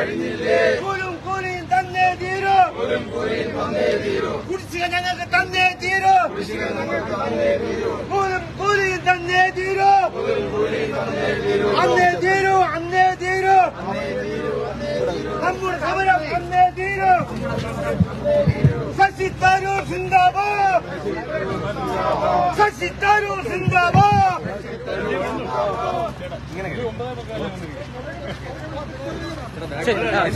കൂലും കൂലിയും തന്നേ തീരൂ കുടിശ്ശിക ഞങ്ങൾക്ക് തന്നേ തീരൂ കൂലും കൂലിയും തന്നേ തീരൂ അന്നേ തീരൂ അന്നേ തീരൂ നമ്മുടെ സമരം അന്നേ തീരൂ ശശി തരൂർ സിന്ദാബാദ് ശശി തരൂർ സിന്ദാബാദ്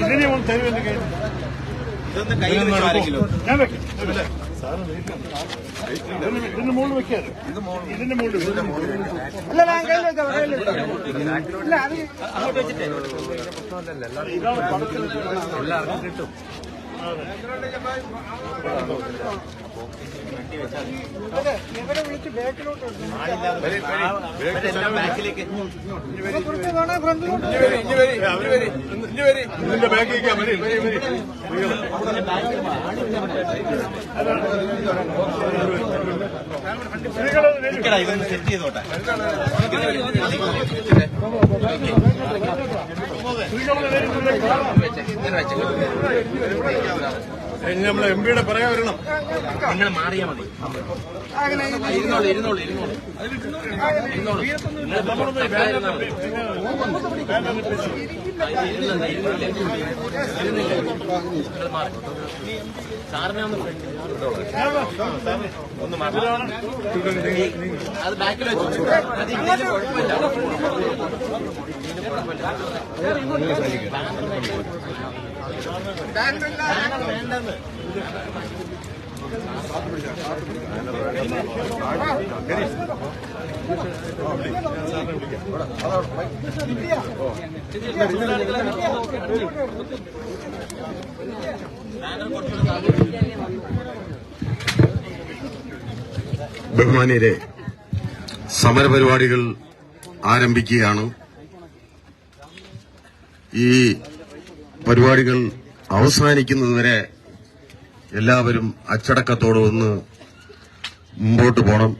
ഇതിനെ ഒന്ന് തരുമെന്ന് കഴിഞ്ഞു ഇതൊന്ന് കയ്യിൽ വെച്ച് ആരെങ്കിലും ഞാൻ വെക്കാം. ഇതിന് ഇതിന്റെ മുകളിൽ വെക്കാറ് ഇതിന്റെ മുകളിൽ. അല്ല ഞാൻ കയ്യിൽ വെക്കാം. കയ്യിൽ വെക്കാം ഇതാണ് പണത്തിന് എല്ലാവർക്കും കിട്ടും ഇതിന്റെ ബാക്കിലേക്ക് വരി വരി വരി. നിൽക്കടാ, ഇതൊന്ന് സെറ്റ് ചെയ്തോട്ടെ. സ്ത്രീകളത് നമ്മളെ എം പിയുടെ പറയാൻ വരണം. നിങ്ങൾ മാറിയാ മതി. ഇരുന്നോളൂ. ഇരുന്നോളൂ ഇരുന്നോളൂ ഇരുന്നോളൂ. നിങ്ങൾ മാറി. സാറിനെ ഒന്ന് ഒന്ന് മാറി അത് ബാക്കിൽ വെച്ചു അത് ഇങ്ങനെ കുഴപ്പമില്ല വേണ്ടെന്ന് ബഹുമാന്യരെ സമരപരിപാടികൾ ആരംഭിക്കുകയാണ്. ഈ പരിപാടികൾ അവസാനിക്കുന്നതുവരെ എല്ലാവരും അച്ചടക്കത്തോട് ഒന്ന് മുമ്പോട്ട് പോകണം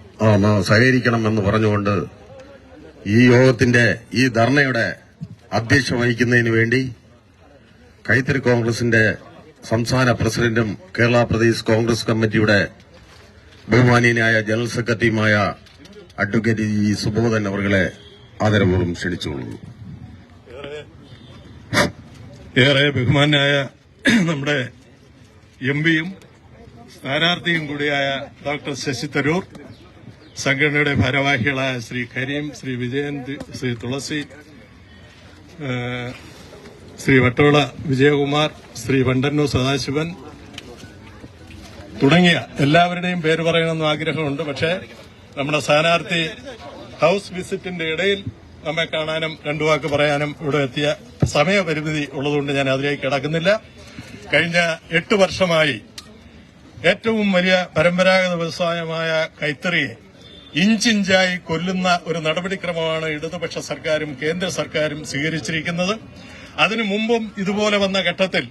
സഹകരിക്കണം എന്ന് പറഞ്ഞുകൊണ്ട് ഈ യോഗത്തിന്റെ ഈ ധർണയുടെ അധ്യക്ഷ വഹിക്കുന്നതിന് വേണ്ടി കൈത്തറി കോൺഗ്രസിന്റെ സംസ്ഥാന പ്രസിഡന്റും കേരള പ്രദേശ് കോൺഗ്രസ് കമ്മിറ്റിയുടെ ബഹുമാനീയനായ ജനറൽ സെക്രട്ടറിയുമായ അഡ്വക്കേറ്റ് ജി സുബോധൻ അവരുടെ ആദരപൂർവം ക്ഷണിച്ചുകൊള്ളുന്നു. ഏറെ ബഹുമാനായ നമ്മുടെ എം പിയും സ്ഥാനാർത്ഥിയും കൂടിയായ ഡോക്ടർ ശശി തരൂർ സംഘടനയുടെ ഭാരവാഹികളായ ശ്രീ കരീം ശ്രീ വിജയൻ ശ്രീ തുളസി ശ്രീ വട്ടോള വിജയകുമാർ ശ്രീ വണ്ടന്നൂർ സദാശിവൻ തുടങ്ങിയ എല്ലാവരുടെയും പേര് പറയണമെന്ന് ആഗ്രഹമുണ്ട്. പക്ഷേ നമ്മുടെ സ്ഥാനാർത്ഥി ഹൌസ് വിസിറ്റിന്റെ ഇടയിൽ നമ്മെ കാണാനും രണ്ടു വാക്ക് പറയാനും ഇവിടെ എത്തിയ സമയപരിമിതി ഉള്ളതുകൊണ്ട് ഞാൻ അതിലേക്ക് കിടക്കുന്നില്ല. കഴിഞ്ഞ എട്ട് വർഷമായി ഏറ്റവും വലിയ പരമ്പരാഗത വ്യവസായമായ കൈത്തറിയെ ഇഞ്ചിഞ്ചായി കൊല്ലുന്ന ഒരു നടപടിക്രമമാണ് ഇടതുപക്ഷ സർക്കാരും കേന്ദ്ര സർക്കാരും സ്വീകരിച്ചിരിക്കുന്നത്. അതിനു മുമ്പും ഇതുപോലെ വന്ന ഘട്ടത്തിൽ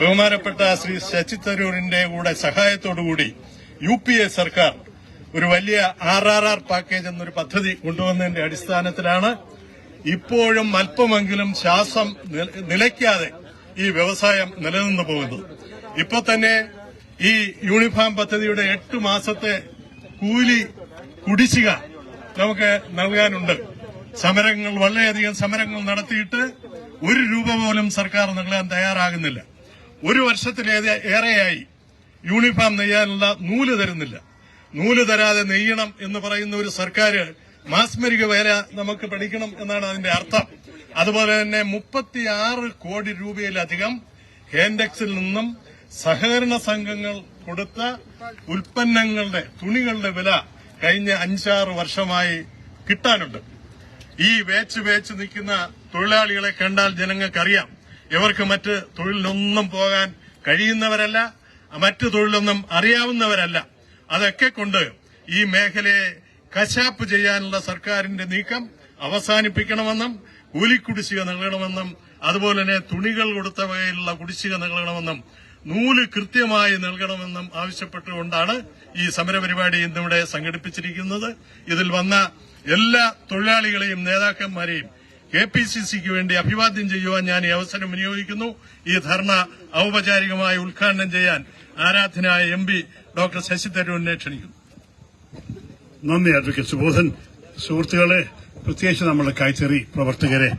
ബഹുമാനപ്പെട്ട ശ്രീ ശശി തരൂരിന്റെ കൂടെ സഹായത്തോടുകൂടി യു പി എ സർക്കാർ ഒരു വലിയ ആർ ആർ ആർ പാക്കേജ് എന്നൊരു പദ്ധതി കൊണ്ടുവന്നതിന്റെ അടിസ്ഥാനത്തിലാണ് ഇപ്പോഴും അല്പമെങ്കിലും ശ്വാസം നിലയ്ക്കാതെ ഈ വ്യവസായം നിലനിന്നു പോകുന്നത്. ഇപ്പൊ തന്നെ ഈ യൂണിഫോം പദ്ധതിയുടെ എട്ട് മാസത്തെ കൂലി കുടിശ്ശിക നമുക്ക് നൽകാനുണ്ട്. സമരങ്ങൾ വളരെയധികം സമരങ്ങൾ നടത്തിയിട്ട് ഒരു രൂപ പോലും സർക്കാർ നൽകാൻ തയ്യാറാകുന്നില്ല. ഒരു വർഷത്തിലേറെ ഏറെയായി യൂണിഫോം നെയ്യാനുള്ള നൂൽ തരുന്നില്ല. നൂൽ തരാതെ നെയ്യണം എന്ന് പറയുന്ന ഒരു സർക്കാർ മാസ്മരിക വേല നമുക്ക് പഠിക്കണം എന്നാണ് അതിന്റെ അർത്ഥം. അതുപോലെ തന്നെ മുപ്പത്തിയാറ് കോടി രൂപയിലധികം ഹേൻഡെക്സിൽ നിന്നും സഹകരണ സംഘങ്ങൾ കൊടുത്ത ഉൽപ്പന്നങ്ങളുടെ തുണികളുടെ വില കഴിഞ്ഞ അഞ്ചാറ് വർഷമായി കിട്ടാനുണ്ട്. ഈ വേച്ച് വേച്ച് നിൽക്കുന്ന തൊഴിലാളികളെ കണ്ടാൽ ജനങ്ങൾക്കറിയാം. ഇവർക്ക് മറ്റ് തൊഴിലിനൊന്നും പോകാൻ കഴിയുന്നവരല്ല മറ്റ് തൊഴിലൊന്നും അറിയാവുന്നവരല്ല. അതൊക്കെ കൊണ്ട് ഈ മേഖലയെ കശാപ്പ് ചെയ്യാനുള്ള സർക്കാരിന്റെ നീക്കം അവസാനിപ്പിക്കണമെന്നും കൂലിക്കുടിശ്ശിക നൽകണമെന്നും അതുപോലെ തന്നെ തുണികൾ കൊടുത്ത വകയിലുള്ള കുടിശ്ശിക നൽകണമെന്നും നൂൽ കൃത്യമായി നൽകണമെന്നും ആവശ്യപ്പെട്ടുകൊണ്ടാണ് ഈ സമരപരിപാടി ഇന്നിവിടെ സംഘടിപ്പിച്ചിരിക്കുന്നത്. ഇതിൽ വന്ന എല്ലാ തൊഴിലാളികളെയും നേതാക്കന്മാരെയും കെ പി സി സിക്ക് വേണ്ടി അഭിവാദ്യം ചെയ്യുവാൻ ഞാൻ ഈ അവസരം വിനിയോഗിക്കുന്നു. ഈ ധർണ ഔപചാരികമായി ഉദ്ഘാടനം ചെയ്യാൻ ആരാധനായ എം പി ഡോക്ടർ ശശി തരൂരിനെ ക്ഷണിക്കുന്നു. നന്ദി അഡ്വക്കേറ്റ് സുബോധൻ. സുഹൃത്തുക്കളെ പ്രത്യേകിച്ച് നമ്മുടെ കൈത്തറി പ്രവർത്തകരെ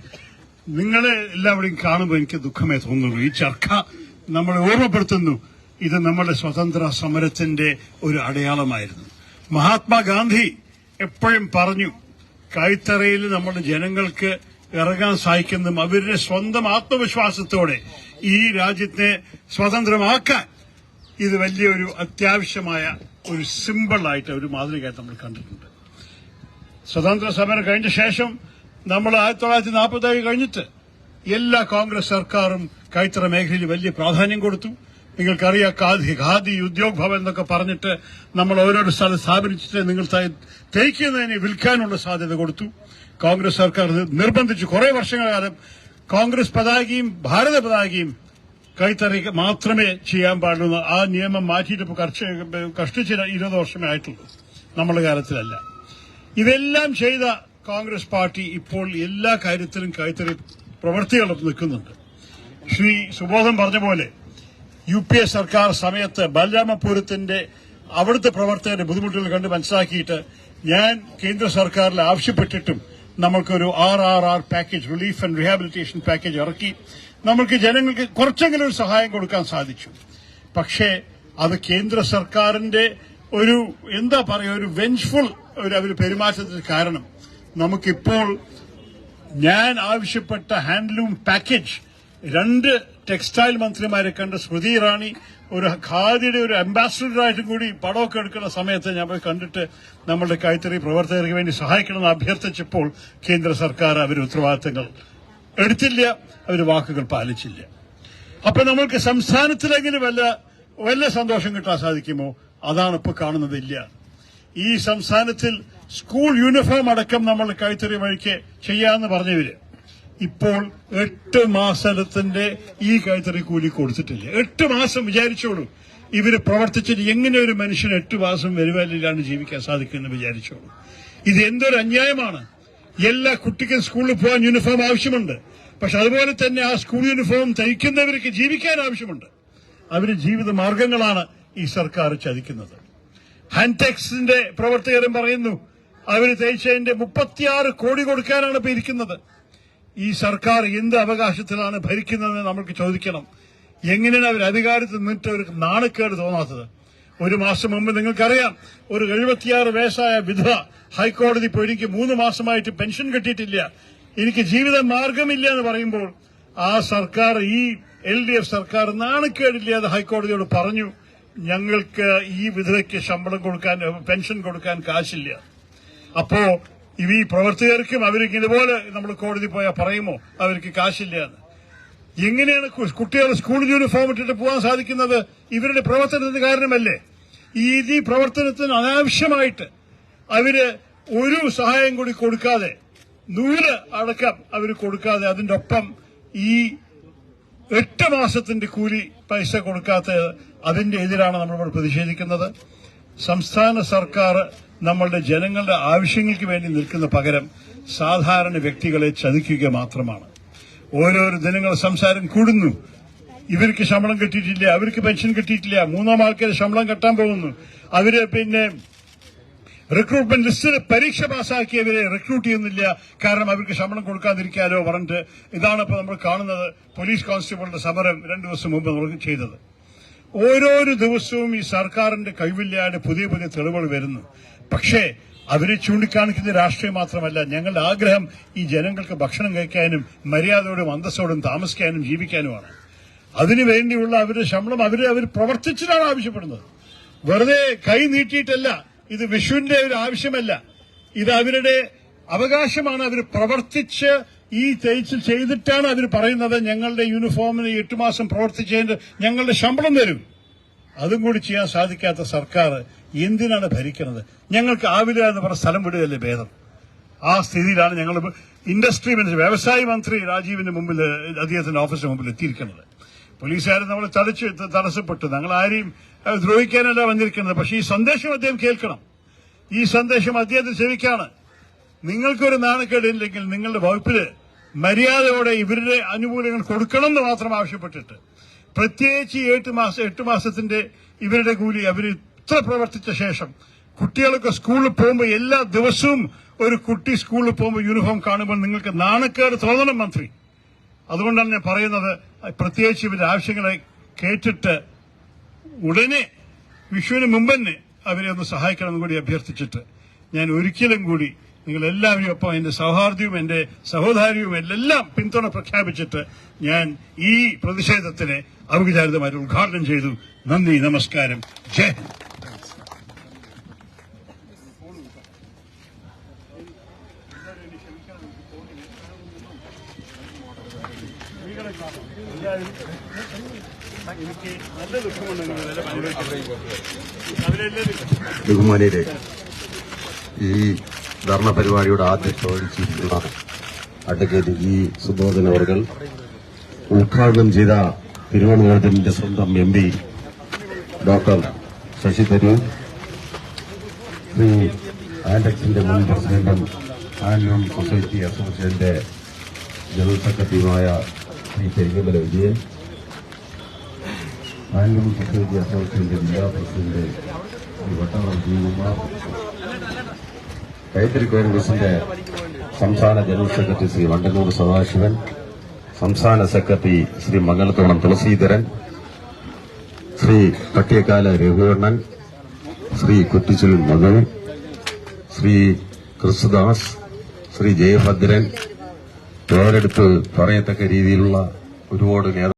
നിങ്ങളെ എല്ലാവരെയും കാണുമ്പോൾ എനിക്ക് ദുഃഖമേ തോന്നുള്ളൂ ഈ ചർക്ക നമ്മളെ ഓർമ്മപ്പെടുത്തുന്നു. ഇത് നമ്മുടെ സ്വതന്ത്ര സമരത്തിന്റെ ഒരു അടയാളമായിരുന്നു. മഹാത്മാഗാന്ധി എപ്പോഴും പറഞ്ഞു കൈത്തറയിൽ നമ്മുടെ ജനങ്ങൾക്ക് ഇറങ്ങാൻ സഹായിക്കുന്നതും അവരുടെ സ്വന്തം ആത്മവിശ്വാസത്തോടെ ഈ രാജ്യത്തെ സ്വതന്ത്രമാക്കാൻ ഇത് വലിയൊരു അത്യാവശ്യമായ ഒരു സിമ്പിളായിട്ട് ഒരു മാതൃകയായിട്ട് നമ്മൾ കണ്ടിട്ടുണ്ട്. സ്വതന്ത്ര സമരം കഴിഞ്ഞ ശേഷം നമ്മൾ ആയിരത്തി തൊള്ളായിരത്തി നാൽപ്പത്തി ഏഴ് കഴിഞ്ഞിട്ട് എല്ലാ കോൺഗ്രസ് സർക്കാരും കൈത്തറ മേഖലയിൽ വലിയ പ്രാധാന്യം കൊടുത്തു. നിങ്ങൾക്കറിയാം ഖാദി ഖാദി ഉദ്യോഗ് ഭവൻ എന്നൊക്കെ പറഞ്ഞിട്ട് നമ്മൾ ഓരോരോ സ്ഥലം സ്ഥാപിച്ചിട്ട് നിങ്ങൾ തയ്ക്കുന്നതിന് വിൽക്കാനുള്ള സാധ്യത കൊടുത്തു. കോൺഗ്രസ് സർക്കാർ നിർബന്ധിച്ച്. കുറെ വർഷങ്ങളാലും കോൺഗ്രസ് പതാകയും ഭാരത പതാകയും കൈത്തറി മാത്രമേ ചെയ്യാൻ പാടുള്ളൂ. ആ നിയമം മാറ്റിയിട്ട് കഷ്ടിച്ച് ഇരുപത് വർഷമേ ആയിട്ടുള്ളൂ നമ്മുടെ കാലത്തിലല്ല. ഇതെല്ലാം ചെയ്ത കോൺഗ്രസ് പാർട്ടി ഇപ്പോൾ എല്ലാ കാര്യത്തിലും കൈത്തറി പ്രവൃത്തികൾ നിൽക്കുന്നുണ്ട്. ശ്രീ സുബോധൻ പറഞ്ഞ പോലെ യു പി എ സർക്കാർ സമയത്ത് ബലരാമപുരത്തിന്റെ അവിടുത്തെ പ്രവർത്തകരുടെ ബുദ്ധിമുട്ടുകൾ കണ്ട് മനസ്സിലാക്കിയിട്ട് ഞാൻ കേന്ദ്ര സർക്കാരിൽ ആവശ്യപ്പെട്ടിട്ടും നമ്മൾക്കൊരു R R R package relief and rehabilitation package ഇറക്കി നമ്മൾക്ക് ജനങ്ങൾക്ക് കുറച്ചെങ്കിലും ഒരു സഹായം കൊടുക്കാൻ സാധിച്ചു. പക്ഷേ അത് കേന്ദ്ര സർക്കാരിന്റെ ഒരു എന്താ പറയുക ഒരു വെഞ്ച്ഫുൾ ഒരു അവർ പെരുമാറ്റത്തിന് കാരണം. നമുക്കിപ്പോൾ ഞാൻ ആവശ്യപ്പെട്ട ഹാൻഡ്ലൂം പാക്കേജ് രണ്ട് ടെക്സ്റ്റൈൽ മന്ത്രിമാരെ കണ്ട് സ്മൃതി ഇറാണി ഒരു ഖാദിയുടെ ഒരു അംബാസഡറായിട്ടും കൂടി പടമൊക്കെ എടുക്കുന്ന സമയത്ത് ഞാൻ പോയി കണ്ടിട്ട് നമ്മളുടെ കൈത്തറി പ്രവർത്തകർക്ക് വേണ്ടി സഹായിക്കണമെന്ന് അഭ്യർത്ഥിച്ചപ്പോൾ കേന്ദ്ര സർക്കാർ അവർ ഉത്തരവാദിത്തങ്ങൾ എടുത്തില്ല അവർ വാക്കുകൾ പാലിച്ചില്ല. അപ്പൊ നമ്മൾക്ക് സംസ്ഥാനത്തിലെങ്കിലും വല്ല വല്ല സന്തോഷം കിട്ടാൻ സാധിക്കുമോ? അതാണ് ഇപ്പൊ കാണുന്നതില്ല ഈ സംസ്ഥാനത്തിൽ സ്കൂൾ യൂണിഫോം അടക്കം നമ്മൾ കൈത്തറി വഴിക്ക് ചെയ്യാന്ന് പറഞ്ഞവര് ഇപ്പോൾ എട്ട് മാസത്തിന്റെ ഈ കൈത്തറി കൂലി കൊടുത്തിട്ടില്ല. എട്ട് മാസം വിചാരിച്ചോളൂ. ഇവർ പ്രവർത്തിച്ചിട്ട് എങ്ങനെ ഒരു മനുഷ്യന് എട്ട് മാസം വരുവാനില്ലാണ്ട് ജീവിക്കാൻ സാധിക്കുമെന്ന് വിചാരിച്ചോളൂ. ഇത് എന്തൊരു അന്യായമാണ്. എല്ലാ കുട്ടിക്കും സ്കൂളിൽ പോകാൻ യൂണിഫോം ആവശ്യമുണ്ട്. പക്ഷെ അതുപോലെ തന്നെ ആ സ്കൂൾ യൂണിഫോം തയ്ക്കുന്നവർക്ക് ജീവിക്കാൻ ആവശ്യമുണ്ട്. അവർ ജീവിത മാർഗങ്ങളാണ് ഈ സർക്കാർ ചതിക്കുന്നത്. ഹാൻടെക്സിന്റെ പ്രവർത്തകരും പറയുന്നു അവർ തയ്ച്ചതിന്റെ മുപ്പത്തിയാറ് കോടി കൊടുക്കാനാണ് ഇപ്പൊ ഇരിക്കുന്നത്. ഈ സർക്കാർ എന്ത് അവകാശത്തിലാണ് ഭരിക്കുന്നതെന്ന് നമുക്ക് ചോദിക്കണം. എങ്ങനെയാണ് അവർ അധികാരത്തിൽ നിന്നിട്ട് ഒരു നാണക്കേട് തോന്നാത്തത്? ഒരു മാസം മുമ്പ് നിങ്ങൾക്കറിയാം ഒരു എഴുപത്തിയാറ് വയസ്സായ വിധവ ഹൈക്കോടതി പോയി എനിക്ക് മൂന്ന് മാസമായിട്ട് പെൻഷൻ കിട്ടിയിട്ടില്ല. എനിക്ക് ജീവിത മാർഗമില്ല എന്ന് പറയുമ്പോൾ ആ സർക്കാർ ഈ എൽ ഡി എഫ് സർക്കാർ നാണക്കേടില്ലാതെ ഹൈക്കോടതിയോട് പറഞ്ഞു ഞങ്ങൾക്ക് ഈ വിധവയ്ക്ക് ശമ്പളം കൊടുക്കാൻ പെൻഷൻ കൊടുക്കാൻ കാശില്ല. അപ്പോ ഈ പ്രവർത്തകർക്കും അവർക്ക് ഇതുപോലെ നമ്മൾ കോടതി പോയാൽ പറയുമോ? അവർക്ക് കാശില്ല എന്ന് എങ്ങനെയാണ് കുട്ടികൾ സ്കൂൾ യൂണിഫോം ഇട്ടിട്ട് പോകാൻ സാധിക്കുന്നത്? ഇവരുടെ പ്രവർത്തനത്തിന് കാരണമല്ലേ? ഈ പ്രവർത്തനത്തിന് അനാവശ്യമായിട്ട് അവർ ഒരു സഹായം കൂടി കൊടുക്കാതെ നൂൽ അടക്കം അവർ കൊടുക്കാതെ അതിന്റെ ഒപ്പം ഈ എട്ട് മാസത്തിന്റെ കൂലി പൈസ കൊടുക്കാത്ത അതിന്റെ എതിരാണ് നമ്മൾ പ്രതിഷേധിക്കുന്നത്. സംസ്ഥാന സർക്കാർ നമ്മളുടെ ജനങ്ങളുടെ ആവശ്യങ്ങൾക്ക് വേണ്ടി നിൽക്കുന്ന പകരം സാധാരണ വ്യക്തികളെ ചതിക്കുക മാത്രമാണ്. ഓരോരോ ദിനങ്ങൾ സംസാരം കൂടുന്നു. ഇവർക്ക് ശമ്പളം കിട്ടിയിട്ടില്ല അവർക്ക് പെൻഷൻ കിട്ടിയിട്ടില്ല മൂന്നാം ആൾക്കാർ ശമ്പളം കെട്ടാൻ പോകുന്നു. അവർ പിന്നെ റിക്രൂട്ട്മെന്റ് ലിസ്റ്റിൽ പരീക്ഷ പാസ്സാക്കിയവരെ റിക്രൂട്ട് ചെയ്യുന്നില്ല. കാരണം അവർക്ക് ശമ്പളം കൊടുക്കാതിരിക്കാലോ പറഞ്ഞിട്ട് ഇതാണ് ഇപ്പോൾ നമ്മൾ കാണുന്നത് പോലീസ് കോൺസ്റ്റബിളുടെ സമരം രണ്ടു ദിവസം മുമ്പ് നമ്മൾ ചെയ്തത്. ഓരോരോ ദിവസവും ഈ സർക്കാരിന്റെ കഴിവില്ലാതെ പുതിയ പുതിയ തെളിവുകൾ വരുന്നു. പക്ഷേ അവരെ ചൂണ്ടിക്കാണിക്കുന്ന രാഷ്ട്രീയം മാത്രമല്ല ഞങ്ങളുടെ ആഗ്രഹം ഈ ജനങ്ങൾക്ക് ഭക്ഷണം കഴിക്കാനും മര്യാദയോടും അന്തസ്സോടും താമസിക്കാനും ജീവിക്കാനുമാണ്. അതിനുവേണ്ടിയുള്ള അവരുടെ ശമ്പളം അവർ അവർ പ്രവർത്തിച്ചിട്ടാണ് ആവശ്യപ്പെടുന്നത്. വെറുതെ കൈ നീട്ടിയിട്ടല്ല ഇത് വിഷുവിന്റെ ഒരു ആവശ്യമല്ല. ഇത് അവരുടെ അവകാശമാണ് അവർ പ്രവർത്തിച്ച് ഈ തേച്ചിൽ ചെയ്തിട്ടാണ് അവർ പറയുന്നത് ഞങ്ങളുടെ യൂണിഫോമിന് എട്ട് മാസം പ്രവർത്തിച്ചതിന്റെ ഞങ്ങളുടെ ശമ്പളം തരും. അതും കൂടി ചെയ്യാൻ സാധിക്കാത്ത സർക്കാർ എന്തിനാണ് ഭരിക്കുന്നത്? ഞങ്ങൾക്ക് ആവില്ല എന്ന് പറഞ്ഞ സ്ഥലം വിടുകയല്ലേ ഭേദം? ആ സ്ഥിതിയിലാണ് ഞങ്ങൾ ഇൻഡസ്ട്രി മിനിസ്റ്റർ വ്യവസായ മന്ത്രി രാജീവിന്റെ മുമ്പിൽ അദ്ദേഹത്തിന്റെ ഓഫീസിന് മുമ്പിൽ എത്തിയിരിക്കുന്നത്. പോലീസുകാരെ നമ്മൾ തടച്ച് തടസ്സപ്പെട്ടു. ഞങ്ങൾ ആരെയും ദ്രോഹിക്കാനല്ല വന്നിരിക്കുന്നത്. പക്ഷേ ഈ സന്ദേശം അദ്ദേഹം കേൾക്കണം. ഈ സന്ദേശം അദ്ദേഹത്തിന് ചെവിക്കാണ് നിങ്ങൾക്കൊരു നാണക്കേടില്ലെങ്കിൽ നിങ്ങളുടെ വകുപ്പിൽ മര്യാദയോടെ ഇവരുടെ ആനുകൂല്യങ്ങൾ കൊടുക്കണം എന്ന് മാത്രം ആവശ്യപ്പെട്ടിട്ട് പ്രത്യേകിച്ച് എട്ട് മാസം എട്ട് മാസത്തിന്റെ ഇവരുടെ കൂലി അവർ ഇത്ര പ്രവർത്തിച്ച ശേഷം കുട്ടികളൊക്കെ സ്കൂളിൽ പോകുമ്പോൾ എല്ലാ ദിവസവും ഒരു കുട്ടി സ്കൂളിൽ പോകുമ്പോൾ യൂണിഫോം കാണുമ്പോൾ നിങ്ങൾക്ക് നാണക്കേട് തോന്നണം മന്ത്രി. അതുകൊണ്ടാണ് ഞാൻ പറയുന്നത് പ്രത്യേകിച്ച് ഇവരുടെ ആവശ്യങ്ങളെ കേട്ടിട്ട് ഉടനെ വിഷുവിന് മുമ്പ് തന്നെ അവരെ ഒന്ന് സഹായിക്കണമെന്ന് കൂടി അഭ്യർത്ഥിച്ചിട്ട് ഞാൻ ഒരിക്കലും കൂടി നിങ്ങൾ എല്ലാവരും ഒപ്പം എന്റെ സൗഹാർദ്ദവും എന്റെ സഹോദാരിയും എല്ലാം പിന്തുണ പ്രഖ്യാപിച്ചിട്ട് ഞാൻ ഈ പ്രതിഷേധത്തിനെ ഔപചാരികമായിട്ട് ഉദ്ഘാടനം ചെയ്തു നന്ദി നമസ്കാരം ജയ് ഹിന്ദ്. ബഹുമാനിയുടെ ഈ ധർണ പരിപാടിയുടെ ആദ്യ ചോദിച്ചിട്ടുള്ള അഡ്വക്കേറ്റ് ജി സുബോധൻ അവർ ഉദ്ഘാടനം ചെയ്ത തിരുവനന്തപുരത്തിന്റെ സ്വന്തം M P doctor Shashi Tharoor Shri ആൻഡക്സിന്റെ മുൻ പ്രസിഡന്റും ആൻഡ്രം സൊസൈറ്റി അസോസിയേഷന്റെ ജനറൽ സെക്രട്ടറിയുമായ ശ്രീ പെരിങ്ങമല വിജയൻ ആൻഡ്രം സൊസൈറ്റി അസോസിയേഷന്റെ ജില്ലാ പ്രസിഡന്റ് ശ്രീ വട്ടവളം ജികുമാർ കൈത്തറി കോൺഗ്രസിന്റെ സംസ്ഥാന ജനറൽ സെക്രട്ടറി ശ്രീ വണ്ടന്നൂർ സദാശിവൻ സംസ്ഥാന സെക്രട്ടറി ശ്രീ മംഗലത്തോളം തുളസീധരൻ ശ്രീ പട്ടിയക്കാല രഘുവണ്ണൻ ശ്രീ കുറ്റിച്ചിൽ മധു ശ്രീ ക്രിസ്തുദാസ് ശ്രീ ജയഭദ്രൻ പേരെടുത്ത് പറയത്തക്ക രീതിയിലുള്ള ഒരുപാട് നേതാക്കൾ